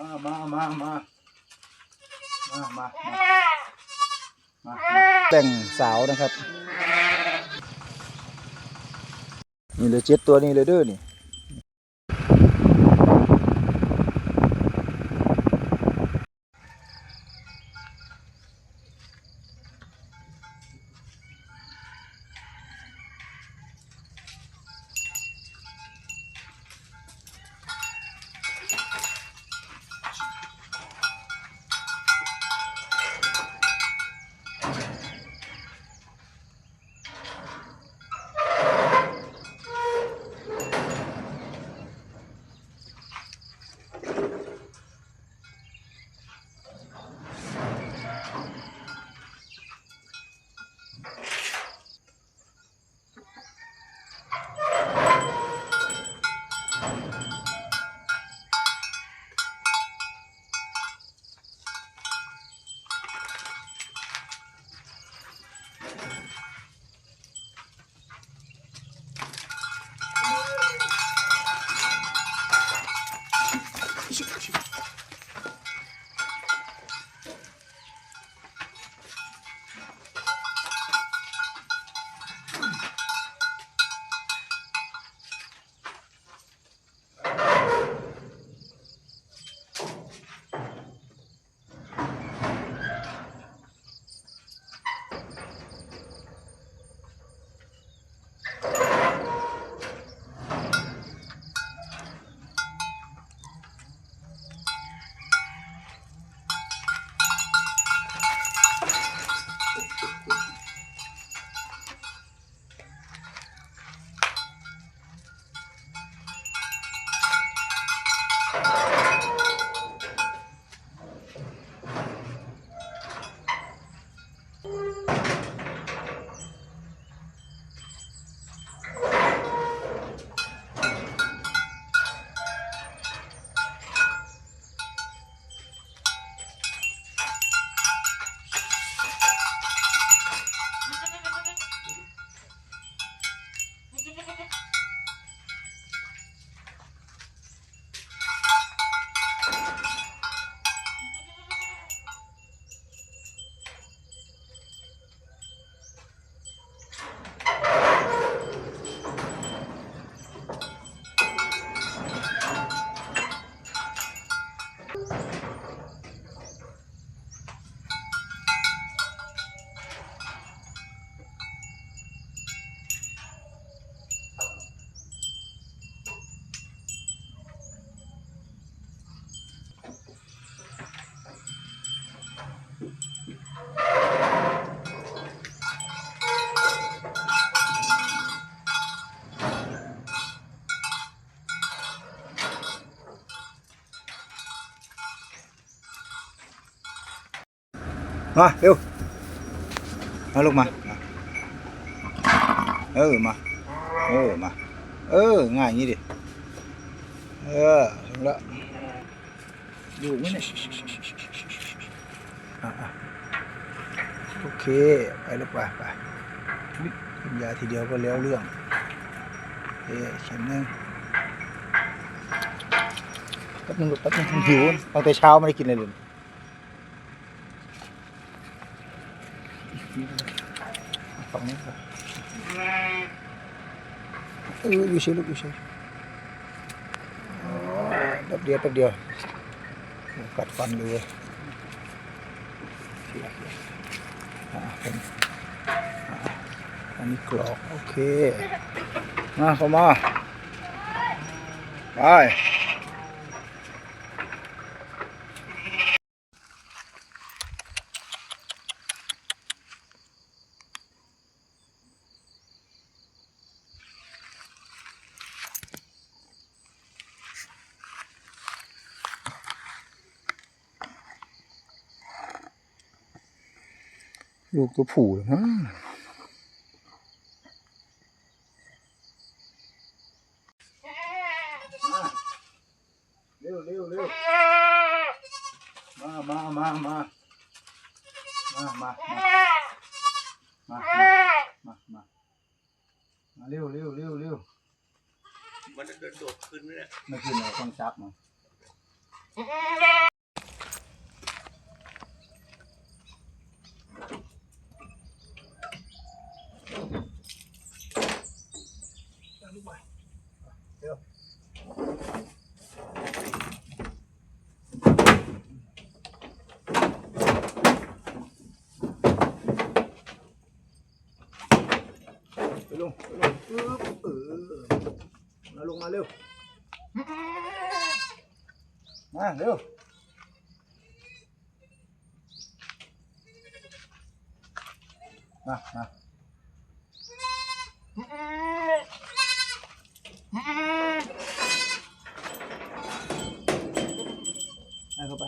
มามามามามามามาแต่งสาวนะครับ นี่เลยเจ็ดตัวนี้เลยเด้อนี่ มาเร็วมาลูกมา เออมา เออมา เออง่ายงี้ดิ เออถึงล้วอยู่ไหมเนี่ยอะอะโอเค ไปลูกไปไปกินยาทีเดียวก็แล้วเรื่องโอเคเข็มนึงแป๊บนึงลูกแป๊บนึงหิวตั้งแต่เช้าไม่ได้กินอะไรเลย ฝั่งนี้ครับเอออยู่เฉยลูกอยู่เฉยแป๊บเดียวแป๊บเดียวกัดฟันเลยอันนี้กรอก โอเค มาเข้ามา ไป ลูกตัวผู้เหรอมั้งเร็วเร็วเร็วมามามามามามามามามามามามาเร็วเร็วเร็วเร็วมันจะโดดขึ้นเนี่ยไม่ขึ้นเราต้องจับมัน งไปลงปึ๊บเออมาลงมาเร็ว มาเร็วมามาให้เข้าไป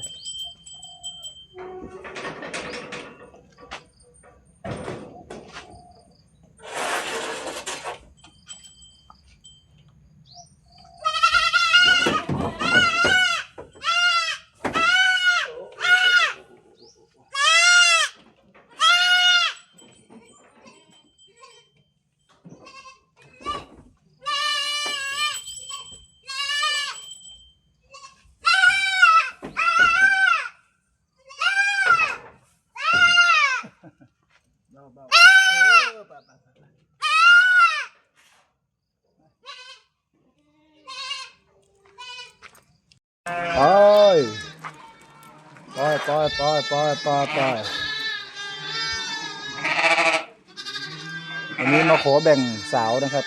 เบาเบาเออไปไปไปไปไป ไปไปไปไปไปอันนี้มาขอแบ่งสาวนะครับ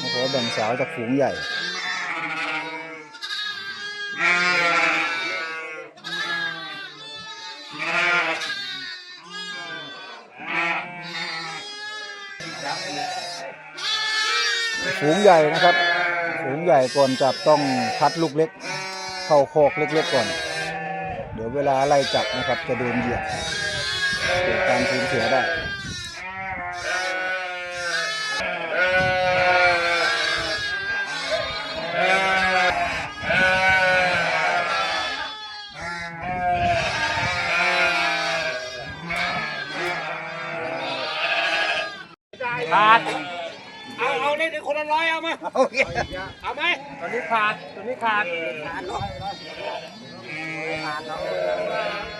มาขอแบ่งสาวจากฝูงใหญ่ฝูงใหญ่นะครับฝูงใหญ่ก่อนจับต้องคัดลูกเล็ก เข้าโคกเล็กๆก่อน เดี๋ยวเวลาไล่จับนะครับ จะโดนเหยียบเกิดการสูญเสียได้ขาด เอาเอานี่นี่คนละร้อยเอามาโอเคเอาไหมตัวนี้ขาด ตัวนี้ขาดขาดเนาะานน้อง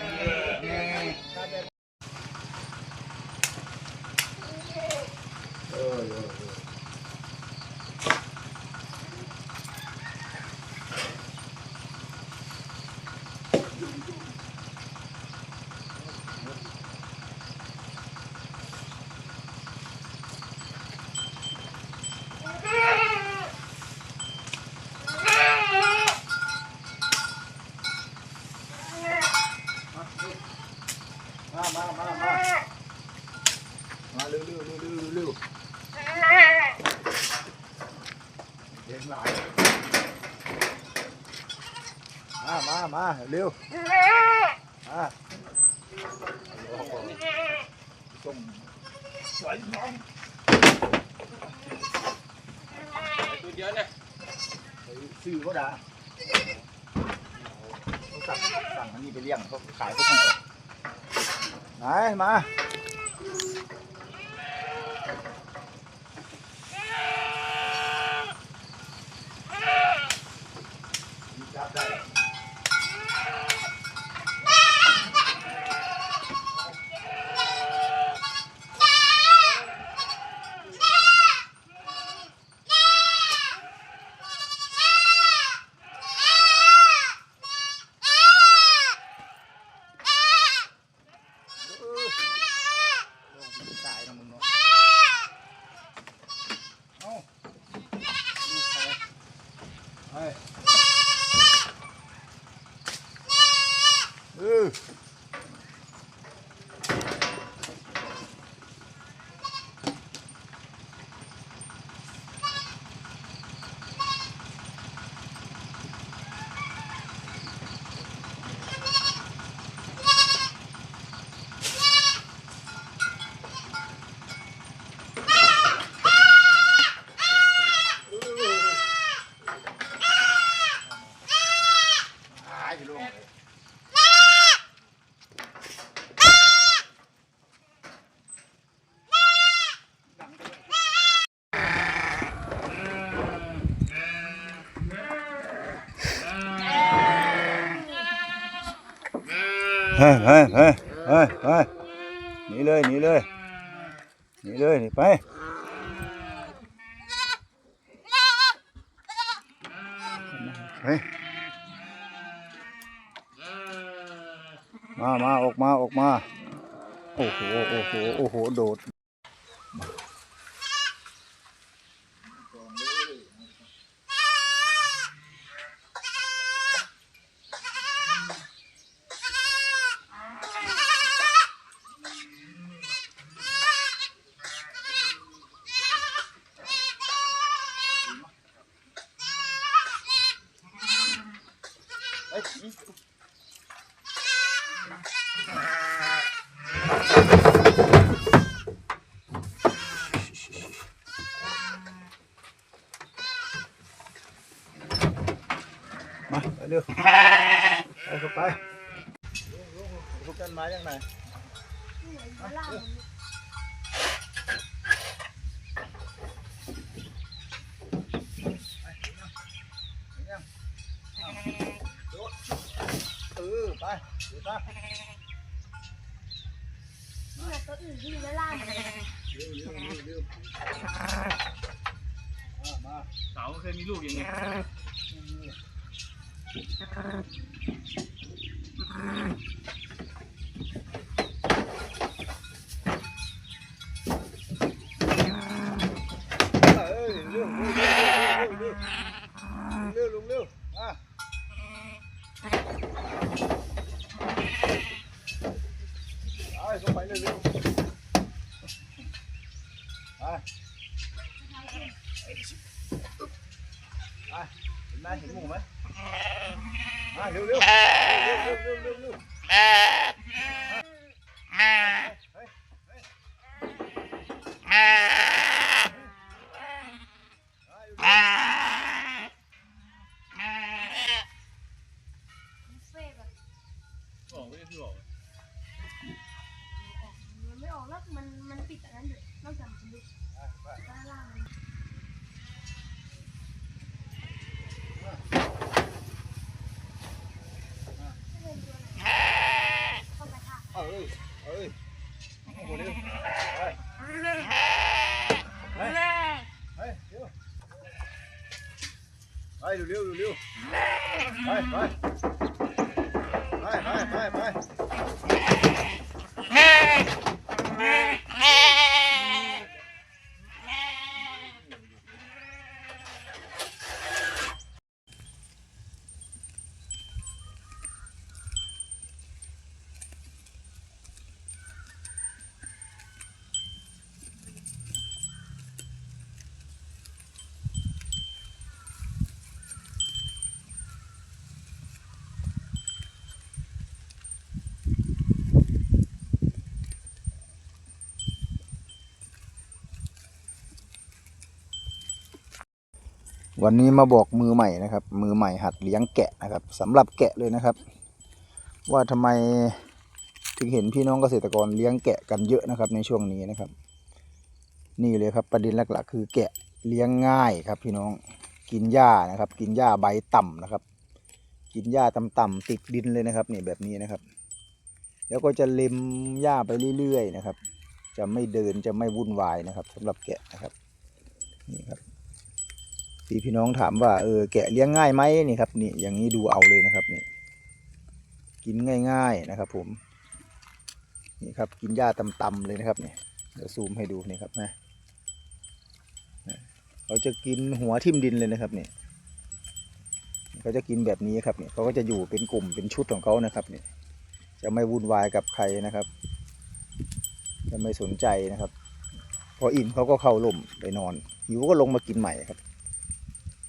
เร็วมาส่งสวยน้องตัวเดียวเนี่ยไปซื้อเขาด่าเขาสั่งสั่งอันนี้ไปเลี้ยงเขาขายพวกนี้ไหนมา うん。 เฮ้ยเฮ้ยเฮ้ยเฮ้ยเฮ้ยหนีเลยหนีเลยหนีเลยหนีไปเฮ้ยมามาออกมาออกมา โอ้โห โอ้โห โอ้โห โดด She's ไปเดี๋ยวไปเนี่ยตัวอื่นที่อยู่ด้านล่างเลยเร็วเร็วเร็วเร็วมาเสาเคยมีลูกอย่างเงี้ยอ้ยเร็วเร็วเร็วเร็วเร็วเร็วเร็วมาเอาเข้าไปเร็วเร็วไป ไปเห็นไหมเห็นหมูไหมมาเร็วเร็วเร็วเร็วเร็ว Vai, Luleu, Luleu. Vai, vai. วันนี้มาบอกมือใหม่นะครับ มือใหม่หัดเลี้ยงแกะนะครับสำหรับแกะเลยนะครับ ว่าทำไมถึงเห็นพี่น้องเกษตรกรเลี้ยงแกะกันเยอะนะครับ ในช่วงนี้นะครับ นี่เลยครับประเด็นหลักๆ คือแกะเลี้ยงง่ายครับ พี่น้องกินหญ้านะครับ กินหญ้าใบต่ำนะครับ กินหญ้าต่ำๆติดดินเลยนะครับนี่แบบนี้นะครับ แล้วก็จะเล็มหญ้าไปเรื่อยๆนะครับ จะไม่เดินจะไม่วุ่นวายนะครับสำหรับแกะนะครับนี่ครับ ที่พี่น้องถามว่าเออแกะเลี้ยงง่ายไหมนี่ครับนี่อย่างนี้ดูเอาเลยนะครับนี่กินง่าย ๆนะครับ ผมนี่ครับกินหญ้าตำๆเลยนะครับเนี่ยเดี๋ยวซูมให้ดูนี่ครับนะนะเขาจะกินหัวทิ่มดินเลยนะครับนี่เขาจะกินแบบนี้ครับเนี่ยเขาก็จะอยู่เป็นกลุ่มเป็นชุดของเขานะครับเนี่ยจะไม่วุ่นวายกับใครนะครับ จะไม่สนใจนะครับ พออิ่มเขาก็เข้าล่มไปนอนหิวก็ลงมากินใหม่ครับ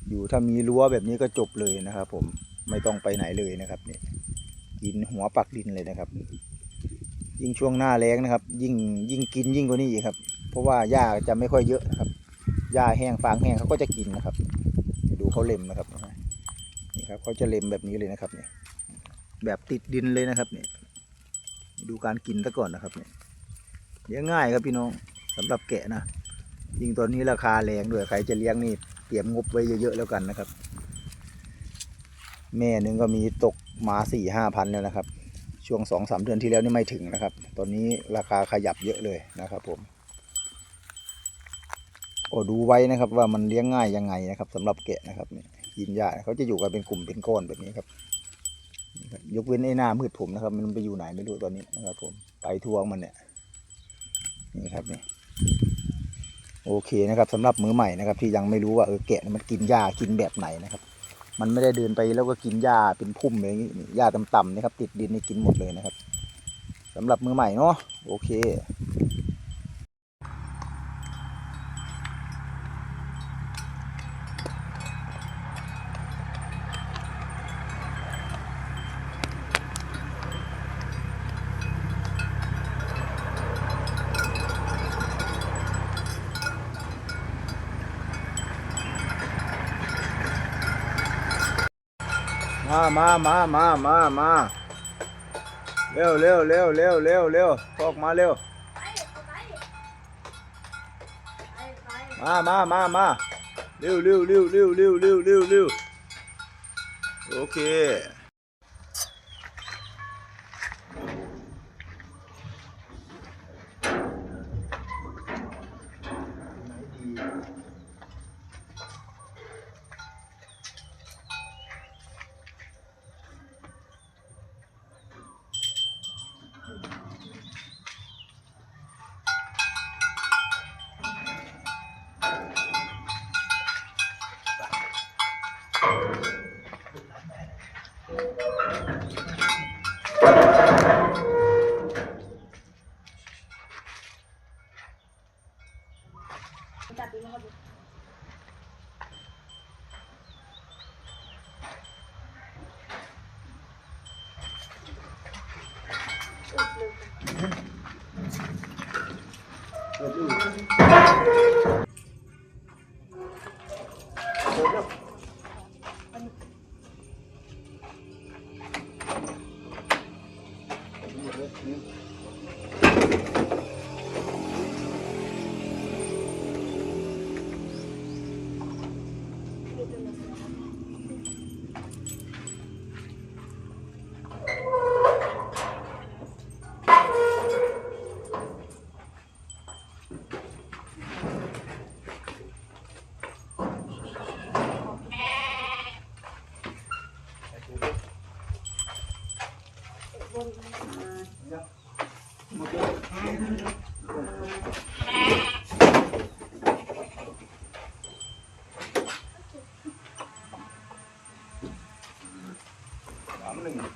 อยู่ถ้ามีรั้วแบบนี้ก็จบเลยนะครับ ผมไม่ต้องไปไหนเลยนะครับนี่กินหัวปักดินเลยนะครับ ยิ่งช่วงหน้าแล้งนะครับ ยิ่งยิ่งกินยิ่งกว่านี้อีกครับ เพราะว่าหญ้าจะไม่ค่อยเยอะนะครับหญ้าแห้งฟางแห้งเขาก็จะกินนะครับ ดูเขาเล็มนะครับนี่ครับเขาจะเล็มแบบนี้เลยนะครับเนี่ยแบบติดดินเลยนะครับเนี่ยดูการกินซะก่อนนะครับเนี่ยเลี้ยงง่ายครับพี่น้องสำหรับแกะนะยิ่งตอนนี้ราคาแรงด้วยใครจะเลี้ยงนี่ เตรียมงบไว้เยอะๆแล้วกันนะครับ แม่หนึ่งก็มีตกมาสี่ห้าพันแล้วนะครับ ช่วงสองสามเดือนที่แล้วนี่ไม่ถึงนะครับ ตอนนี้ราคาขยับเยอะเลยนะครับ ผมโอ้ดูไว้นะครับ ว่ามันเลี้ยงง่ายยังไงนะครับสำหรับแกะนะครับนี่กินหญ้าเขาจะอยู่กันเป็นกลุ่มเป็นก้อนแบบนี้ครับนี่ครับยกเว้นไอ้หน้ามืดผมนะครับ มันไปอยู่ไหนไม่รู้ตอนนี้นะครับ ผมไปทวงมันเนี่ยนี่ครับนี่ โอเคนะครับสำหรับมือใหม่นะครับที่ยังไม่รู้ว่าเออแกะมันกินหญ้ากินแบบไหนนะครับ มันไม่ได้เดินไปแล้วก็กินหญ้าเป็นพุ่มอะไรอย่างนี้หญ้าต่ำๆนะครับ ติดดินนี่กินหมดเลยนะครับสำหรับมือใหม่เนาะโอเค มามามามามามาเร็วเร็วเร็วเร็วเร็วเร็วออกมาเร็วมามามามาเร็วเร็วเร็วเร็วเร็วเร็วเร็วโอเค you. பண்ணுங்க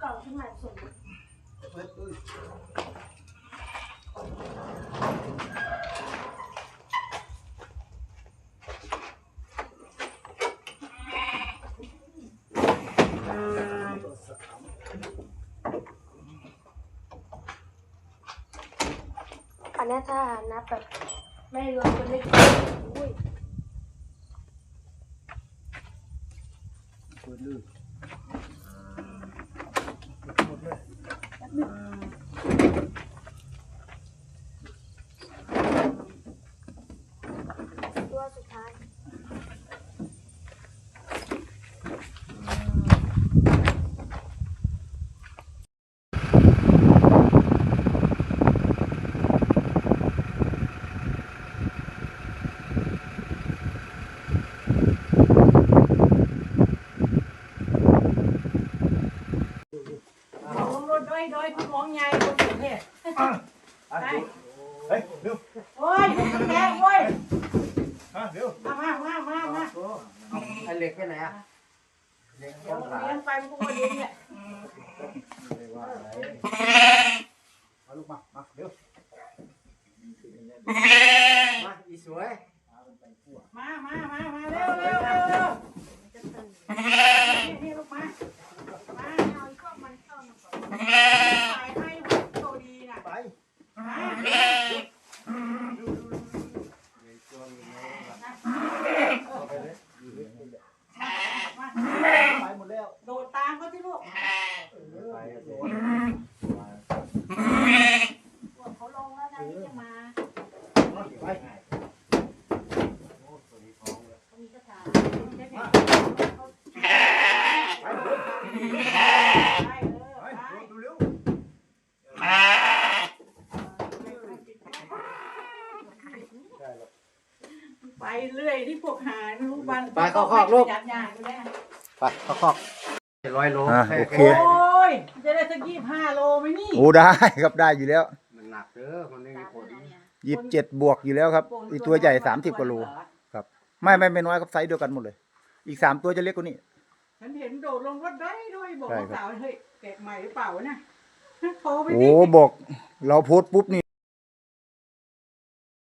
เก่อาขึ้นมาส่งอันนี้ถ้านับแบบไม่รวมคนไม่ สุดท้าย ลงรถด้วยด้วยคุณมองไงคนเห็นเนี่ย อะดูเฮ้ยเร็ว โอ้ยคุณแม่โอ้ย อะเร็ว มามามามามา ไอ้เหล็กไปไหนอะเหล็ก เดี๋ ต้ ยวน ขา เลี้ยงไปมันก็มาเลี้ยงเนี่ย ไม่ได้ว่าอะไร มาลูกมา มาเร็วมาอีสวย มา มา มามาเร็วเร็วเร็วเร็ว มันจะตื่น นี่นี่ลูกมา มา เอาพวกมันเข้ามาก่อน ถ่ายให้หัวโตดีน่ะ ไป มา ไปหมดแล้ว โดดตามเขาที่ลูก ไปโดน พวกเขาลงแล้วนะที่จะมา ไป เขามีคาถา ได้เไป ออ ไป ไป ดูเร็ว ไปเรื่อยที่พวกหาลูกบัน ไปเข้าคอกลูกยัดยาดูแลไปเข้าคอกร้อยโลอะแโอเค โอ้ย จะได้สักยี่ห้าโลไหมนี่ โอ้ได้ครับได้อยู่แล้วมันหนักเด้อมันไม่มีผลยี่สิบเจ็ดบวกอยู่แล้วครับอีกตัวใหญ่สามสิบกว่าโลครับ ไม่ไม่ไม่น้อยครับไซส์เดียวกันหมดเลย อีกสามตัวจะเล็กกว่านี้ ฉันเห็นโดดลงรถได้ด้วยบอกใช่ว่าครับ สาวเฮ้ยแกะใหม่หรือเปล่าวะนะโทรไปโอ้ดิบอก เราโพสต์ปุ๊บนี่